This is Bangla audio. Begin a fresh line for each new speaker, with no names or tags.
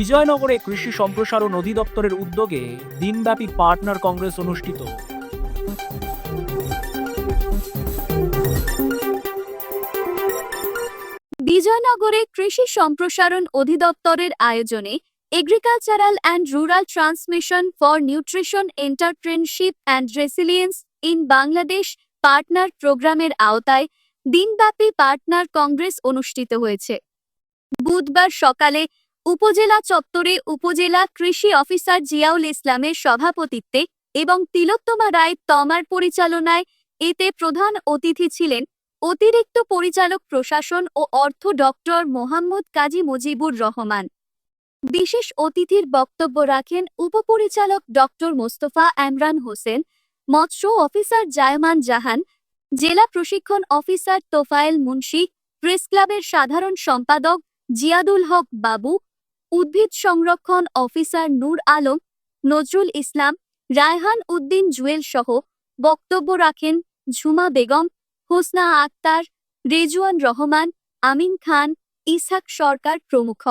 বিজয়নগরে কৃষি সম্প্রসারণ অধিদপ্তরের উদ্যোগে দিনব্যাপী পার্টনার কংগ্রেস অনুষ্ঠিত।
বিজয়নগরে কৃষি সম্প্রসারণ অধিদপ্তরের আয়োজনে agricultural and rural transmission for nutrition, entrepreneurship and resilience in Bangladesh partner প্রোগ্রামের আওতায় দিনব্যাপী পার্টনার কংগ্রেস অনুষ্ঠিত হয়েছে। বুধবার সকালে উপজেলা চত্বরে উপজেলা কৃষি অফিসার জিয়াউল ইসলামের সভাপতিত্বে এবং তিলোত্তমা রায় তমার পরিচালনায় এতে প্রধান অতিথি ছিলেন অতিরিক্ত পরিচালক প্রশাসন ও অর্থ ডক্টর মোহাম্মদ কাজী মুজিবুর রহমান। বিশেষ অতিথির বক্তব্য রাখেন উপপরিচালক ডক্টর মোস্তফা এমরান হোসেন, মৎস্য অফিসার জায়মান জাহান, জেলা প্রশিক্ষণ অফিসার তোফায়েল মুন্সি, প্রেস ক্লাবের সাধারণ সম্পাদক জিয়াদুল হক বাবু উদ্ভিদ সংরক্ষণ অফিসার নূর আলম, নজরুল ইসলাম, রায়হান উদ্দিন জুয়েল সহ বক্তব্য রাখেন ঝুমা বেগম, হোসনা আক্তার, রেজওয়ান রহমান, আমিন খান ইসাক সরকার প্রমুখ।